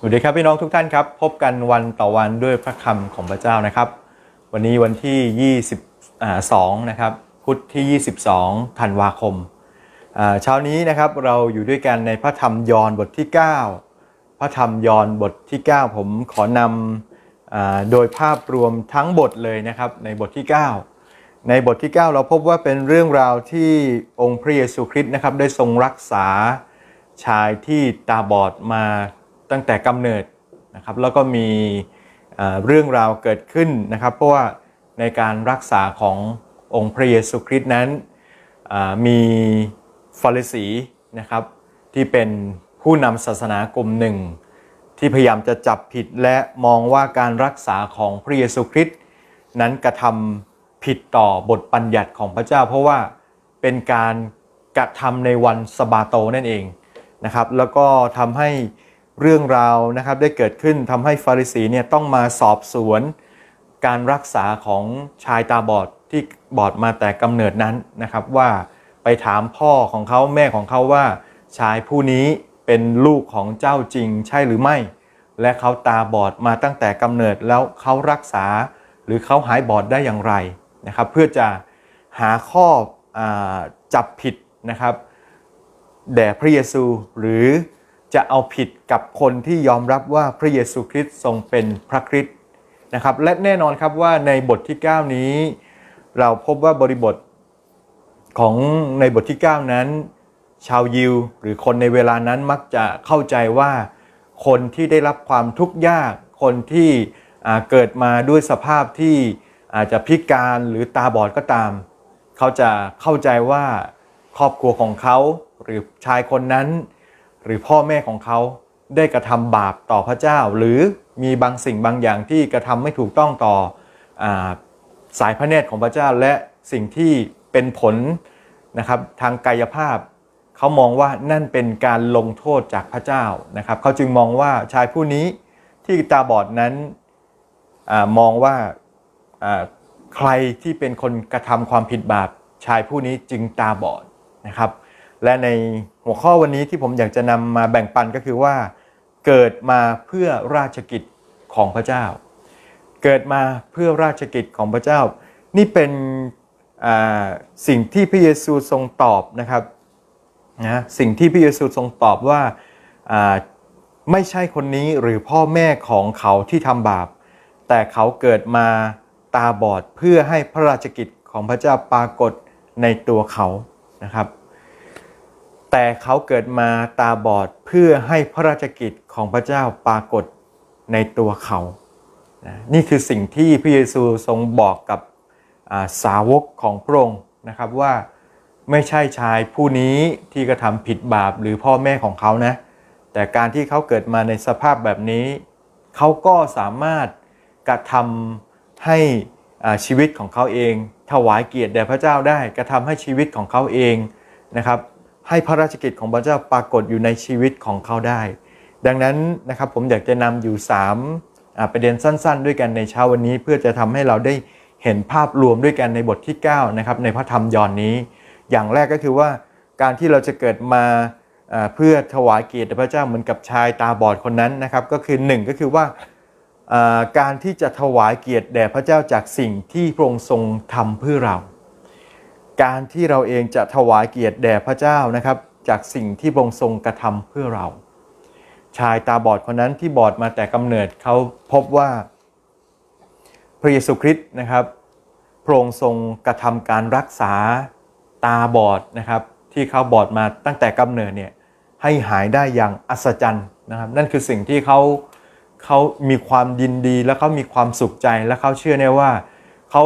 สวัสดีครับพี่น้องทุกท่านครับ พบกันวันต่อวันด้วยพระคำของพระเจ้านะครับ วันนี้วันที่ 22 นะครับ พุธที่ 22 ธันวาคมเช้านี้นะครับเราอยู่ด้วยกันในพระธรรมยอห์นบทที่ 9 พระธรรมยอห์นบทที่ 9 ผมขอนำโดยภาพรวมทั้งบทเลยนะครับในบทที่ 9 ในบทที่ 9 เราพบว่าเป็นเรื่องราวที่องค์พระเยซูคริสต์นะครับได้ทรงรักษาชายที่ตาบอดมา ตั้งแต่กำเนิดนะครับแล้วก็มีเรื่องราวเกิดขึ้นนะครับ เพราะว่าในการรักษาขององค์พระเยซูคริสต์นั้นมีฟาริสีนะครับที่เป็นผู้นำศาสนากลุ่มหนึ่ง ที่พยายามจะจับผิดและมองว่าการรักษาของพระเยซูคริสต์นั้นกระทำผิดต่อบทบัญญัติของพระเจ้า เพราะว่าเป็นการกระทำในวันสบาโตนั่นเองนะครับ แล้วก็ทำให้ เรื่องราวนะครับได้เกิดขึ้นทำให้ฟาริสีเนี่ยต้องมาสอบสวนการรักษาของชายตาบอดที่บอดมาแต่กำเนิดนั้นนะครับว่าไปถามพ่อของเขาแม่ของเขาว่า ชายผู้นี้เป็นลูกของเจ้าจริงใช่หรือไม่ และเขาตาบอดมาตั้งแต่กำเนิดแล้วเขารักษา หรือเขาหายบอดได้อย่างไรนะครับ เพื่อจะหาข้ออจับผิดนะครับ แด่พระเยซูหรือ จะเอาผิดกับคนที่ยอมรับว่าพระเยซูคริสต์ทรงเป็นพระคริสต์นะครับ และแน่นอนครับว่าในบทที่ 9 นี้ เราพบว่าบริบทของในบทที่ 9 นั้น ชาวยิว หรือคนในเวลานั้นมักจะเข้าใจว่าคนที่ได้รับความทุกข์ยาก คนที่เกิดมาด้วยสภาพที่อาจจะพิการหรือตาบอดก็ตาม เขาจะเข้าใจว่าครอบครัวของเขาหรือชายคนนั้น หรือพ่อแม่ของเขาได้กระทำบาปต่อพระเจ้า หรือมีบางสิ่งบางอย่างที่กระทำไม่ถูกต้องต่ออสายพระเนตรของพระเจ้าและสิ่งที่เป็นผลนะครับทางกายภาพ เขามองว่านั่นเป็นการลงโทษจากพระเจ้านะครับ เขาจึงมองว่าชายผู้นี้ที่ตาบอดนั้นอมองว่าอ่าใครที่เป็นคนกระทำความผิดบาปชายผู้นี้จึงตาบอดนะครับ และในหัวข้อวันนี้ที่ผมอยากจะนำมาแบ่งปันก็คือว่า เกิดมาเพื่อราชกิจของพระเจ้า เกิดมาเพื่อราชกิจของพระเจ้า นี่เป็นสิ่งที่พระเยซูทรงตอบนะครับนะสิ่งที่พระเยซูทรงตอบว่าไม่ใช่คนนี้หรือพ่อแม่ของเขาที่ทำบาป แต่เขาเกิดมาตาบอดเพื่อให้พระราชกิจของพระเจ้าปรากฏในตัวเขานะครับ แต่เขาเกิดมาตาบอดเพื่อให้พระราชกิจของพระเจ้าปรากฏในตัวเขา นี่คือสิ่งที่พระเยซูทรงบอกกับาสาวกของพระองค์นะครับว่าไม่ใช่ชายผู้นี้ที่กระทำผิดบาปหรือพ่อแม่ของเขานะ แต่การที่เขาเกิดมาในสภาพแบบนี้ เขาก็สามารถกระทำให้ชีวิตของเขาเอง ถวายเกียรติแด่พระเจ้าได้ กระทำให้ชีวิตของเขาเองนะครับ ให้พระราชกิจของพระเจ้าปรากฏอยู่ในชีวิตของเขาได้ ดังนั้นนะครับผมอยากจะนำอยู่3ประเด็นสั้น ๆ ด้วยกันในเช้าวันนี้ เพื่อจะทำให้เราได้เห็นภาพรวมด้วยกันในบทที่9นะครับในพระธรรมยอนนี้ อย่างแรกก็คือว่าการที่เราจะเกิดมาเพื่อถวายเกียรติพระเจ้าเหมือนกับชายตาบอดคนนั้นนะครับ ก็คือหนึ่งก็คือว่าอ่าการที่จะถวายเกียรติแด่พระเจ้าจากสิ่งที่พระองค์ทรงทำเพื่อเรา การที่เราเองจะถวายเกียรติแด่พระเจ้านะครับ จากสิ่งที่พระองค์ทรงกระทำเพื่อเรา ชายตาบอดคนนั้นที่บอดมาแต่กำเนิดเขาพบว่าพระเยซูคริสต์นะครับพระองค์ทรงกระทำการรักษาตาบอดนะครับ ที่เขาบอดมาตั้งแต่กำเนิดเนี่ยให้หายได้อย่างอัศจรรย์นะครับนั่นคือสิ่งที่เขาเขามีความยินดีและเขามีความสุขใจและเขาเชื่อแน่ว่าเขา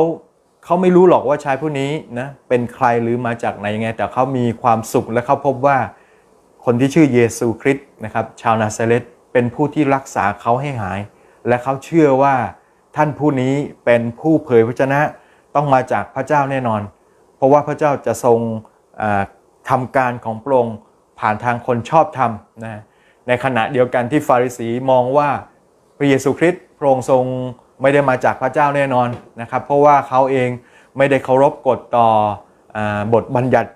เขาไม่รู้หรอกว่าชายผู้นี้นะเป็นใครหรือมาจากไหนยังไง แต่เขามีความสุขและเขาพบว่าคนที่ชื่อเยซูคริสต์นะครับชาวนาซาเรตเป็นผู้ที่รักษาเขาให้หาย และเขาเชื่อว่าท่านผู้นี้เป็นผู้เผยพระชนะต้องมาจากพระเจ้าแน่นอน เพราะว่าพระเจ้าจะทรงอ่าทำการของพระองค์ผ่านทางคนชอบธรรมนะในขณะเดียวกันที่ฟาริสีมองว่าพระเยซูคริสต์พระองค์ทรง ไม่ได้มาจากพระเจ้าแน่นอนนะครับ เพราะว่าเขาเองไม่ได้เคารพกฎต่ออบทบัญญัติ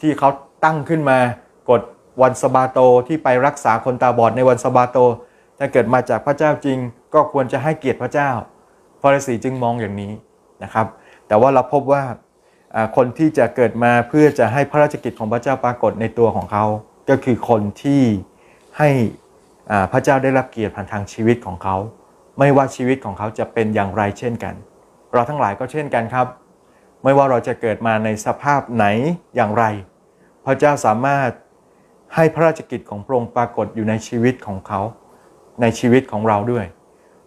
ที่เขาตั้งขึ้นมากฎวันสบาโตที่ไปรักษาคนตาบอดในวันสบาโต ถ้าเกิดมาจากพระเจ้าจริง ก็ควรจะให้เกียรติพระเจ้าฟาริสีจึงมองอย่างนี้นะครับ แต่ว่าเราพบว่าคนที่จะเกิดมาเพื่อจะให้พระราชกิจของพระเจ้าปรากฏในตัวของเขา ก็คือคนที่ให้พระเจ้าได้รับเกียรติผ่านทางชีวิตของเขา ไม่ว่าชีวิตของเขาจะเป็นอย่างไรเช่นกัน เราทั้งหลายก็เช่นกันครับ ไม่ว่าเราจะเกิดมาในสภาพไหนอย่างไร พระเจ้าสามารถให้พระราชกิจของพระองค์ปรากฏอยู่ในชีวิตของเขา ในชีวิตของเราด้วย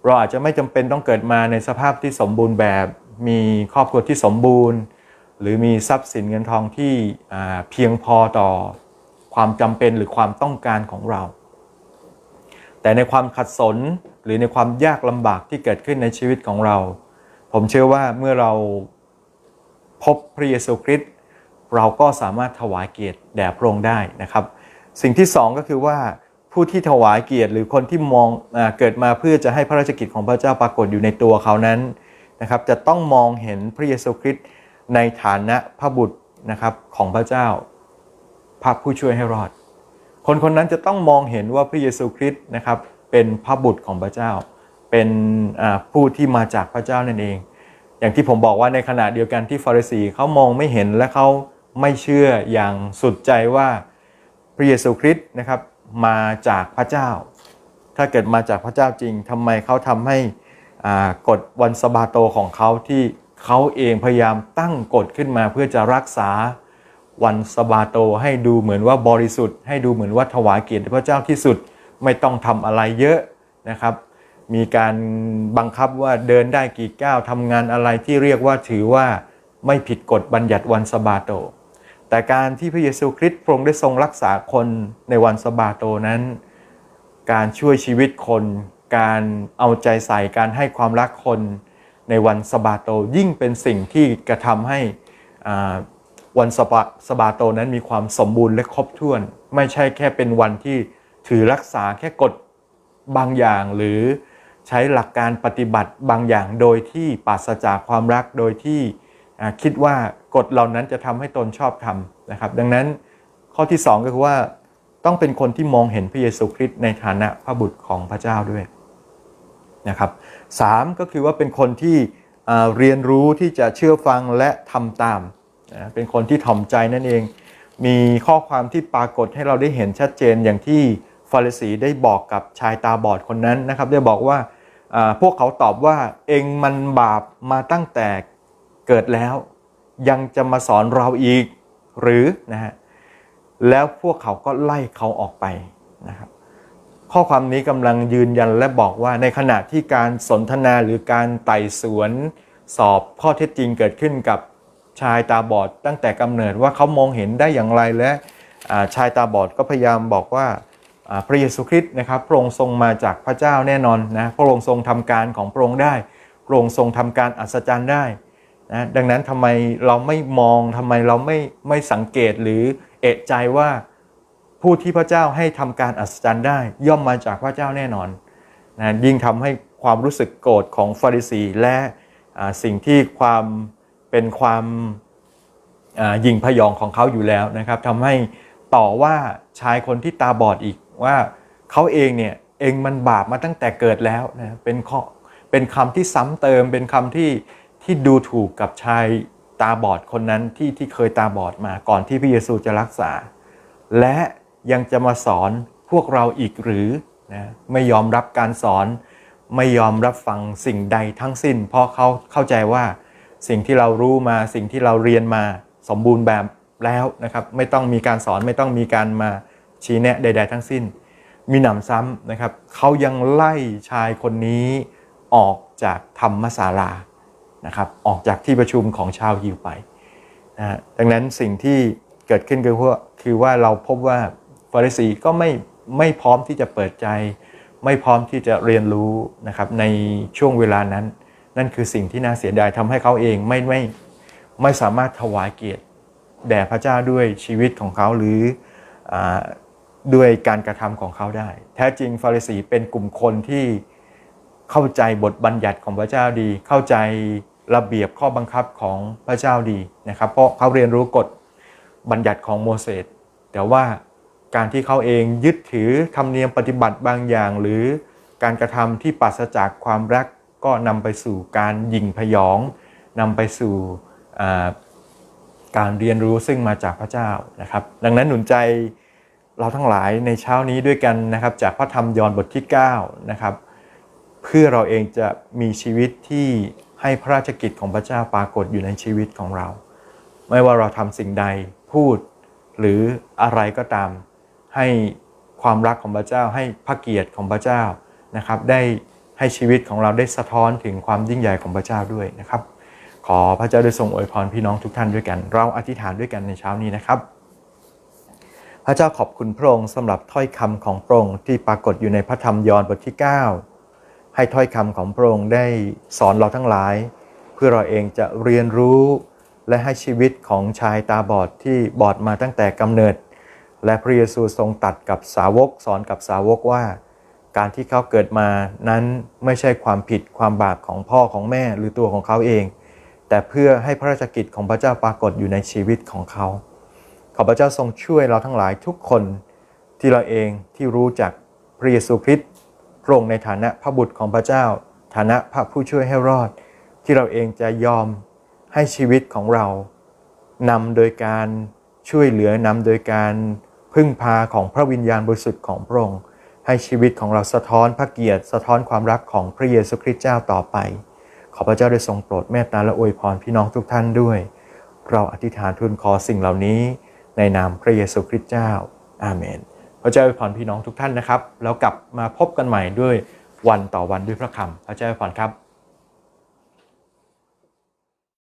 เราอาจจะไม่จำเป็นต้องเกิดมาในสภาพที่สมบูรณ์แบบ มีครอบครัวที่สมบูรณ์ หรือมีทรัพย์สินเงินทองที่เพียงพอต่อความจำเป็นหรือความต้องการของเรา แต่ในความขัดสน รือในความยากลำบากที่เกิดขึ้นในชีวิตของเรา ผมเชื่อว่าเมื่อเราพบพระเยซูคริสต์เราก็สามารถถวายเกียรติแด่พระองค์ได้นะครับ สิ่งที่สองก็คือว่าผู้ที่ถวายเกียรติหรือคนที่มองอเกิดมาเพื่อจะให้พระราชกิจของพระเจ้าปรากฏอยู่ในตัวเขานั้นนะครับจะต้องมองเห็นพระเยซูคริสต์ในฐานะพระบุตรนะครับของพระเจ้าพระผู้ช่วยให้รอด คนคนนั้นจะต้องมองเห็นว่าพระเยซูคริสต์นะครับ เป็นพระบุตรของพระเจ้า เป็นผู้ที่มาจากพระเจ้านั่นเอง อย่างที่ผมบอกว่าในขณะเดียวกันที่ฟาริสีเขามองไม่เห็นและเขาไม่เชื่ออย่างสุดใจว่าพระเยซูคริสต์นะครับมาจากพระเจ้า ถ้าเกิดมาจากพระเจ้าจริงทำไมเขาทำให้กฎวันสบาโตของเขาที่เขาเองพยายามตั้งกฎขึ้นมาเพื่อจะรักษาวันสบาโตให้ดูเหมือนว่าบริสุทธิ์ ให้ดูเหมือนว่าถวายเกียรติพระเจ้าที่สุด ไม่ต้องทำอะไรเยอะนะครับ มีการบังคับว่าเดินได้กี่ก้าวทำงานอะไรที่เรียกว่าถือว่าไม่ผิดกฎบัญญัติวันสบาโต แต่การที่พระเยซูคริสต์พระองค์ได้ทรงรักษาคนในวันสบาโตนั้น การช่วยชีวิตคน การเอาใจใส่การให้ความรักคนในวันสบาโตยิ่งเป็นสิ่งที่กระทำให้วันสบาสบาโตนั้นมีความสมบูรณ์และครบถ้วน ไม่ใช่แค่เป็นวันที่ ถือรักษาแค่กฎบางอย่างหรือใช้หลักการปฏิบัติบางอย่างโดยที่ปราศจากความรักโดยที่คิดว่ากฎเหล่านั้นจะทำให้ตนชอบทำนะครับ ดังนั้นข้อที่สองก็คือว่าต้องเป็นคนที่มองเห็นพระเยซูคริสต์ในฐานะพระบุตรของพระเจ้าด้วยนะครับสามก็คือว่าเป็นคนที่เรียนรู้ที่จะเชื่อฟังและทำตามนะเป็นคนที่ถ่อมใจนั่นเอง มีข้อความที่ปรากฏให้เราได้เห็นชัดเจนอย่างที่ ฟาริสีได้บอกกับชายตาบอดคนนั้นนะครับ ได้บอกว่าพวกเขาตอบว่าเองมันบาปมาตั้งแต่เกิดแล้ว ยังจะมาสอนเราอีกหรือนะฮะแล้วพวกเขาก็ไล่เขาออกไปนะครับข้อความนี้กำลังยืนยันและบอกว่าในขณะที่การสนทนาหรือการไต่สวนสอบข้อเท็จจริงเกิดขึ้นกับชายตาบอดตั้งแต่กำเนิดว่าเขามองเห็นได้อย่างไรและชายตาบอดก็พยายามบอกว่า พระเยซูคริสต์นะครับพระองค์ทรงมาจากพระเจ้าแน่นอนนะพระองค์ทรงทำการของพระองค์ได้พระองค์ทรงทำการอัศจรรย์ได้นะดังนั้นทำไมเราไม่มองทำไมเราไม่ไม่สังเกตหรือเอะใจว่าผู้ที่พระเจ้าให้ทำการอัศจรรย์ได้ ย่อมมาจากพระเจ้าแน่นอนนะยิ่งทำให้ความรู้สึกโกรธของฟาริสีและสิ่งที่ความเป็นความยิงพยองของเขาอยู่แล้วนะครับทำให้ต่อว่าชายคนที่ตาบอดอีก ว่าเขาเองเนี่ยเองมันบาปมาตั้งแต่เกิดแล้วนะเป็นข้อเป็นคำที่ซ้ำเติมเป็นคำที่ที่ดูถูกกับชายตาบอดคนนั้นที่ที่เคยตาบอดมาก่อนที่พระเยซูจะรักษา และยังจะมาสอนพวกเราอีกหรือนะไม่ยอมรับการสอน ไม่ยอมรับฟังสิ่งใดทั้งสิ้น เพราะเขาเข้าใจว่าสิ่งที่เรารู้มาสิ่งที่เราเรียนมาสมบูรณ์แบบแล้วนะครับ ไม่ต้องมีการสอนไม่ต้องมีการมา ชี้แนะใด ๆ ทั้งสิ้น มีหนำซ้ำนะครับเขายังไล่ชายคนนี้ออกจากธรรมศาลานะครับออกจากที่ประชุมของชาวยิวไปนะดังนั้นสิ่งที่เกิดขึ้นคือว่าคือว่าเราพบว่าฟาริสีก็ไม่ไม่พร้อมที่จะเปิดใจ ไม่พร้อมที่จะเรียนรู้นะครับในช่วงเวลานั้น นั่นคือสิ่งที่น่าเสียดายทำให้เขาเองไม่ไม่ไม่สามารถถวายเกียรติแด่พระเจ้าด้วยชีวิตของเขาหรืออา ด้วยการกระทำของเขาได้ แท้จริงฟาริสีเป็นกลุ่มคนที่เข้าใจบทบัญญัติของพระเจ้าดี เข้าใจระเบียบข้อบังคับของพระเจ้าดีนะครับ เพราะเขาเรียนรู้กฎบัญญัติของโมเสสแต่ว่าการที่เขาเองยึดถือธรรมเนียมปฏิบัติบางอย่าง หรือการกระทำที่ปราศจากความรักก็นำไปสู่การยิงพยองนำไปสู่การเรียนรู้ซึ่งมาจากพระเจ้านะครับ ดังนั้นหนุนใจ เราทั้งหลายในเช้านี้ด้วยกันนะครับ จากพระธรรมยอห์นบทที่9นะครับเพื่อเราเองจะมีชีวิตที่ให้พระราชกิจของพระเจ้าปรากฏอยู่ในชีวิตของเรา ไม่ว่าเราทำสิ่งใดพูดหรืออะไรก็ตาม ให้ความรักของพระเจ้าให้พระเกียรติของพระเจ้านะครับ ได้ให้ชีวิตของเราได้สะท้อนถึงความยิ่งใหญ่ของพระเจ้าด้วยนะครับ ขอพระเจ้าได้ทรงอวยพรพี่น้องทุกท่านด้วยกัน เราอธิษฐานด้วยกันในเช้านี้นะครับ ระเจ้าขอบคุณพระองค์สำหรับถ้อยคำของพระองค์ที่ปรากฏอยู่ในพระธรรมยอห์นบทที่ 9 ให้ถ้อยคำของพระองค์ได้สอนเราทั้งหลาย เพื่อเราเองจะเรียนรู้และให้ชีวิตของชายตาบอดที่บอดมาตั้งแต่กำเนิด และพระเยซูทรงตัดกับสาวกสอนกับสาวกว่า การที่เขาเกิดมานั้นไม่ใช่ความผิดความบาปของพ่อของแม่หรือตัวของเขาเอง แต่เพื่อให้พระราชกิจของพระเจ้าปรากฏอยู่ในชีวิตของเขา อพระเจ้าทรงช่วยเราทั้งหลายทุกคนที่เราเองที่รู้จักพระเยซูคริสต์พระองค์ในฐานะพระบุตรของพระเจ้า ฐานะพระผู้ช่วยให้รอด ที่เราเองจะยอมให้ชีวิตของเรานำโดยการช่วยเหลือนำโดยการพึ่งพาของพระวิญญาณบริสุทธิ์ของพระองค์ ให้ชีวิตของเราสะท้อนพระเกียรติ สะท้อนความรักของพระเยซูคริสต์เจ้าต่อไป ขอพระเจ้าได้ทรงโปรดเมตตาและอวยพรพี่น้องทุกท่านด้วย เราอธิษฐานทูลขอสิ่งเหล่านี้ ในนามพระเยซูคริสต์เจ้า อาเมน พระเจ้าอวยพรพี่น้องทุกท่านนะครับ แล้วกลับมาพบกันใหม่ด้วยวันต่อวันด้วยพระคำพระเจ้าอวยพรครับ